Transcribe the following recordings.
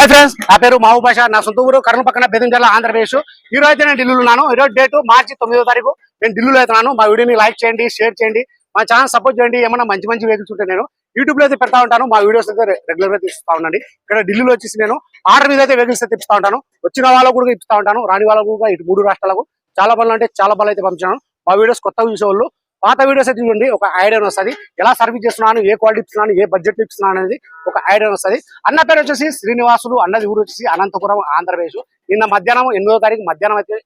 Hi friends నా పేరు మహబూబ్ భాష. నా సొంత ఊరు కర్నూలు పక్కన బెదంజర్ల ఆంధ్రప్రదేశ్. ఈ రోజు అయితే నేను ఢిల్లీలో ఉన్నాను. ఈరోజు డేట్ మార్చి తొమ్మిదో తారీఖు. నేను ఢిల్లీలో అవుతున్నాను మా వీడియోని లైక్ చేయండి షేర్ చేయండి. మా ఛానల్ సపోర్ట్ చేయండి. ఏమైనా మంచి మంచి వెహికల్స్ ఉంటే నేను యూట్యూబ్లో అయితే పెడతా ఉంటాను. మా వీడియోస్ అయితే రెగ్యులర్గా తీస్తా ఉండండి. ఇక్కడ ఢిల్లీలో వచ్చేసి నేను ఆర్డర్ మీద అయితే వెహికల్స్ అయితే ఇస్తా ఉంటాను. వచ్చిన వాళ్ళకు కూడా ఇస్తా ఉంటాను. రాని వాళ్ళకు కూడా ఇటు మూడు రాష్ట్రాలకు చాలా బలం అంటే చాలా బలం అయితే పంపించాను. మా వీడియోస్ కొత్తగా చూసేవాళ్ళు పాత వీడియోస్ అయితే చూడండి ఒక ఐడియా వస్తుంది. ఎలా సర్వీస్ చేస్తున్నాను ఏ క్వాలిటీ ఇస్తున్నాను ఏ బడ్జెట్ ఇస్తున్నాను అనేది ఒక ఐడియా వస్తుంది. అన్న పేరు వచ్చేసి శ్రీనివాసులు అన్నది ఊరు వచ్చేసి అనంతపురం ఆంధ్రప్రదేశ్. నిన్న మధ్యాహ్నం ఎనిమిదో తారీఖు మధ్యాహ్నం అయితే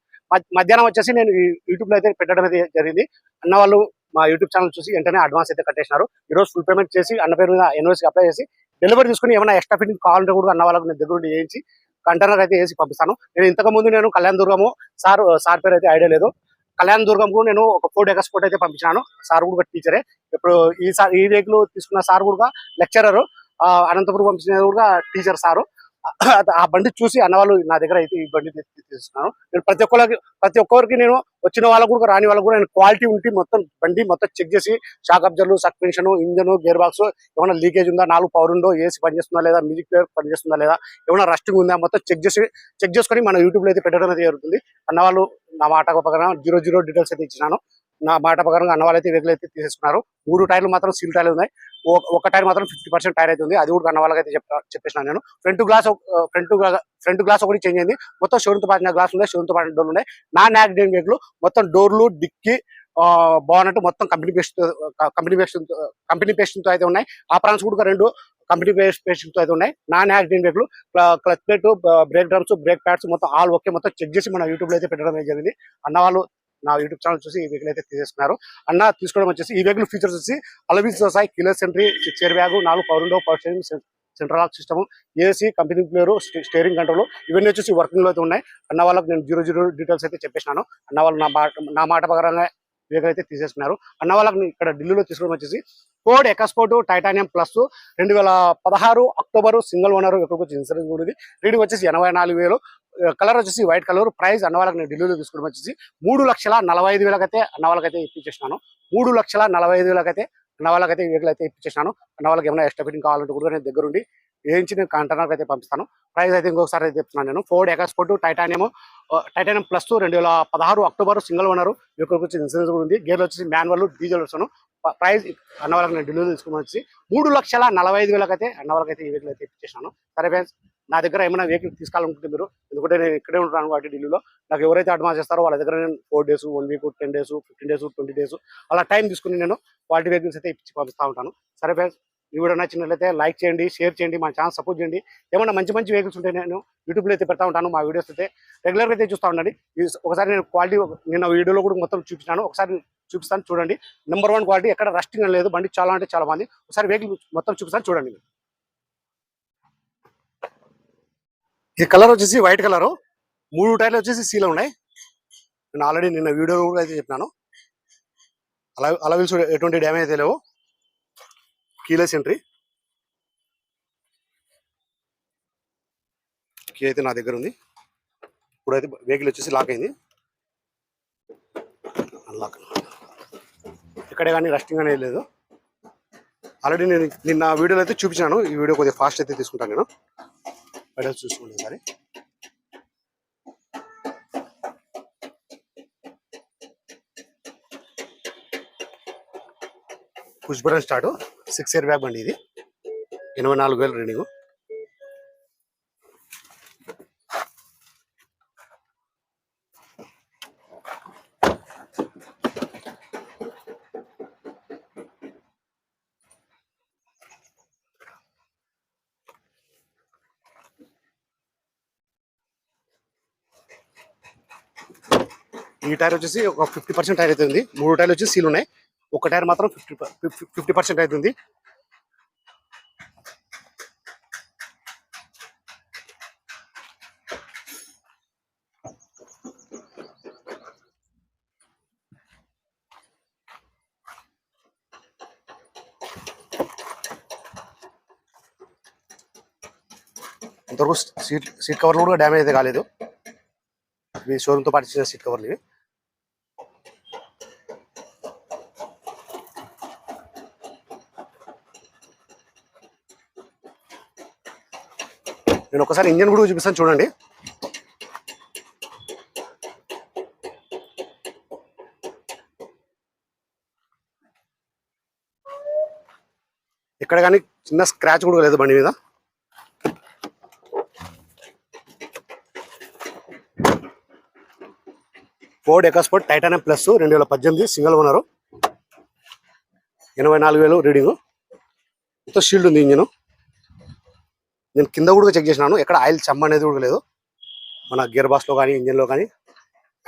మధ్యాహ్నం వచ్చేసి నేను యూట్యూబ్లో అయితే పెట్టడం అయితే జరిగింది. అన్న వాళ్ళు మా యూట్యూబ్ ఛానల్ చూసి వెంటనే అడ్వాన్స్ అయితే కట్టేసినారు. ఈ రోజు ఫుల్ పేమెంట్ చేసి అన్న పేరు మీద ఎన్ఓసి అప్లై చేసి డెలివరీ తీసుకుని ఏమైనా ఎక్స్ట్రా ఫిట్టింగ్ కావాలంటే కూడా అన్న వాళ్ళకి నేను దగ్గర ఉండి చేయించి కంటైనర్ అయితే వేసి పంపిస్తాను. నేను ఇంతకు ముందు నేను కళ్యాణ్ దుర్గము సార్ సార్ పేరు అయితే ఐడియా లేదు. కళ్యాణ్ కూడా నేను ఒక ఫోర్ ఎక్స్పోర్ట్ అయితే పంపించాను సార్ కూడా టీచరే ఇప్పుడు ఈ సార్ ఈ రేకులు తీసుకున్న సార్ కూడా లెక్చరర్ అనంతపురం పంపించిన కూడా టీచర్ సారు. ఆ బండి చూసి అన్నవాళ్ళు నా దగ్గర అయితే ఈ బండి తీసుకున్నాను నేను ప్రతి ఒక్కరికి ప్రతి ఒక్కరికి నేను వచ్చిన వాళ్ళకు కూడా రాని వాళ్ళకు కూడా నేను క్వాలిటీ ఉంటే మొత్తం బండి మొత్తం చెక్ చేసి షాక్ అబ్జర్లు సస్పెన్షన్ ఇంజన్ గేర్ బాక్స్ ఏమైనా లీకేజ్ ఉందా నాలుగు పవర్ ఉందో ఏసీ పనిచేస్తుందా లేదా మ్యూజిక్ ప్లేయర్ పనిచేస్తుందా లేదా ఏమైనా రస్టింగ్ ఉందా మొత్తం చెక్ చేసి చెక్ చేసుకొని మన యూట్యూబ్లో అయితే పెట్టడం అయితే జరుగుతుంది. అన్నవాళ్ళు నా మాట ప్రకారం జీరో జీరో డీటెయిల్స్ అయితే ఇచ్చినాను. నా మాట ప్రకారం అన్నవాళ్ళు అయితే వెహికల్ అయితే తీసేసుకున్నారు. మూడు టైర్లు మాత్రం సీల్ టైర్లు ఉన్నాయి. ఒక- టైర్ మాత్రం ఫిఫ్టీ పర్సెంట్ టైర్ అయితే ఉంది. అది కూడా అన్న వాళ్ళకి అయితే చెప్ప చెప్పేసినా నేను. Front glass front front glass ఒకటి చేంజ్ అయింది. మొత్తం షోరూమ్తో పాటిన గ్లాస్ ఉన్నాయి. షోరూమ్తో పాటిన డోర్లు ఉన్నాయి. నాన్ యాక్సిడెంట్ వెహికల్ మొత్తం డోర్లు డిక్కి బాగున్నట్టు మొత్తం company paste company paste company పేస్ట్తో అయితే ఉన్నాయి. ఆ ప్రాన్స్ కూడా రెండు కంపెనీ పేస్ట్ పేస్ట్ అయితే ఉన్నాయి. Non accident vehicle clutch plate brake drums brake pads మొత్తం ఆల్ ఓకే మొత్తం చెక్ చేసి మన యూట్యూబ్లో అయితే పెట్టడం జరిగింది. అన్న వాళ్ళు నా యూట్యూబ్ ఛానల్ చూసి ఈ వెహికల్ అయితే తీసేసుకున్నారు. అన్న తీసుకోవడం వచ్చేసి ఈ వెహికల్ ఫీచర్స్ వచ్చి అలవిన్స్ వస్తాయి కిలర్ సెంట్రీ చైర్ బ్యాగ్ నాలుగు power window power steering central lock system AC company player steering control ఇవన్నీ వచ్చేసి వర్కింగ్లో అయితే ఉన్నాయి. అన్న వాళ్ళకి నేను జీరో జీరో డీటెయిల్స్ అయితే చెప్పేసినాను. అన్న వాళ్ళు నా మాట నా మాట ప్రకారంగా వెహికల్ అయితే తీసేసుకున్నారు. అన్న వాళ్ళకి ఇక్కడ ఢిల్లీలో తీసుకోవడం వచ్చేసి కోడ్ ఎకస్పోర్ట్ టైటానియం ప్లస్ రెండు వేల పదహారు అక్టోబర్ సింగిల్ ఓనర్ ఇక్కడికి వచ్చి ఇన్సూరెన్స్ కూడా ఉంది. రీడింగ్ వచ్చేసి ఎనభై నాలుగు వేలు. కలర్ వచ్చేసి వైట్ కలర్ ప్రైస్ అన్న వాళ్ళకి నేను ఢిల్లీలో తీసుకోవడం వచ్చేసి మూడు లక్షల నలభై ఐదు వేలకైతే అన్న వాళ్ళకైతే ఇప్పించేసినాను. మూడు లక్షల నలభై ఐదు వేలకైతే అన్న వాళ్ళకైతే ఈ వెహికల్ అయితే ఇప్పించేసినాను. అన్న వాళ్ళకి ఏమైనా ఎక్స్ట్రా ఫిటింగ్ కావాలంటే కూడా నేను దగ్గరుండి వేయించి నేను కంటైనర్ అయితే పంపిస్తాను. ప్రైస్ అయితే ఇంకొకసారి అయితే చెప్తున్నాను నేను. Ford EcoSport titanium titanium plus రెండు వేల పదహారు అక్టోబర్ సింగిల్ ఓనర్. ఇక్కడికి వచ్చి ఇన్సూరెన్స్ కూడా ఉంది. గేర్లు వచ్చేసి మాన్యువల్ డీజిల్ వస్తాను. ప్రైస్ అన్న వాళ్ళకి నేను ఢిల్లీలో తీసుకుని వచ్చి మూడు లక్షల నలభై ఐదు వేలకైతే అన్న వాళ్ళకైతే ఈ వెహికల్ అయితే ఇప్పించేసాను సరే ఫ్రెండ్స్ నా దగ్గర ఏమైనా వెహికల్ తీసుకోవాలనుకుంటే మీరు ఎందుకంటే నేను ఇక్కడే ఉంటాను కాబట్టి ఢిల్లీలో నాకు ఎవరైతే అడ్వాన్స్ చేస్తారో వాళ్ళ దగ్గర నేను four days one week ten days fifteen days twenty days అలా టైం తీసుకుని నేను క్వాలిటీ వెహికల్స్ అయితే ఇచ్చి పంపిస్తూ ఉంటాను. సరే ఫ్రెండ్స్ ఈ వీడియో నచ్చినట్లయితే లైక్ చేయండి షేర్ చేయండి మా ఛానల్ సపోర్ట్ చేయండి. ఏమైనా మంచి మంచి వెహికల్స్ ఉంటే నేను యూట్యూబ్లో అయితే పెడతా ఉంటాను మా వీడియోస్ అయితే రెగ్యులర్గా అయితే చూస్తూ ఉండండి. ఒకసారి నేను క్వాలిటీ నిన్న వీడియోలో కూడా మొత్తం చూపించాను ఒకసారి చూపిస్తాను చూడండి. నెంబర్ వన్ క్వాలిటీ ఎక్కడ రస్టింగ్ లేదు బండి చాలా అంటే చాలా బాగుంది. ఒకసారి వెహికల్ మొత్తం చూపిస్తాను చూడండి. ఈ కలర్ వచ్చేసి వైట్ కలరు. మూడు టైర్లు వచ్చేసి సీలో ఉన్నాయి. నేను ఆల్రెడీ నిన్న వీడియోలో కూడా అయితే చెప్పినాను. అలా అలా ఎటువంటి డ్యామేజ్ అయితే లేవు. Keyless entry. కీ అయితే నా దగ్గర ఉంది. ఇప్పుడైతే వెహికల్ వచ్చేసి లాక్ అయింది. అన్లాక్ ఇక్కడే కానీ రస్టింగ్ అనేది లేదు. ఆల్రెడీ నేను నిన్న వీడియోలో అయితే చూపించాను ఈ వీడియో కొద్దిగా ఫాస్ట్ అయితే తీసుకుంటాను నేను. వీడియో చూసుకోండి ఒకసారి push button start. Six airbag బండి ఇది. ఎనభై నాలుగు వేలు రీడింగ్ ఈ టైర్ వచ్చేసి ఒక ఫిఫ్టీ పర్సెంట్ టైర్ అవుతుంది. మూడు టైర్లు వచ్చి సీల్ ఉన్నాయి. ఒక టైర్ మాత్రం ఫిఫ్టీ ఫిఫ్టీ పర్సెంట్ అవుతుంది. ఇంతవరకు సీట్ సీట్ కవర్లు కూడా డ్యామేజ్ అయితే కాలేదు. మీ షోరూమ్తో పాటు చేసిన సీట్ కవర్లు ఇవి. నేను ఒకసారి ఇంజన్ కూడా చూపిస్తాను చూడండి. ఇక్కడ కానీ చిన్న స్క్రాచ్ కూడా లేదు బండి మీద. ఫోర్డ్ ఎకాస్పోర్ట్ టైటానియం ప్లస్ రెండు వేల పద్దెనిమిది సింగిల్ ఓనరు ఎనభై నాలుగు వేలు రీడింగ్ మొత్తం షీల్డ్ ఉంది ఇంజను. నేను కింద కూడా చెక్ చేసినాను. ఎక్కడ ఆయిల్ చెమ్మ అనేది కూడా లేదు. మన గియర్ బాక్స్లో కానీ ఇంజిన్లో కానీ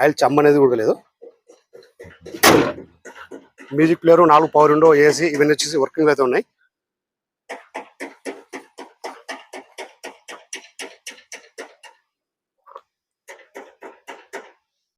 ఆయిల్ చెమ్మ అనేది కూడా లేదు. మ్యూజిక్ ప్లేయర్ నాలుగు పవర్ విండో ఏసీ ఇవన్నీ వచ్చేసి వర్కింగ్ అయితే ఉన్నాయి.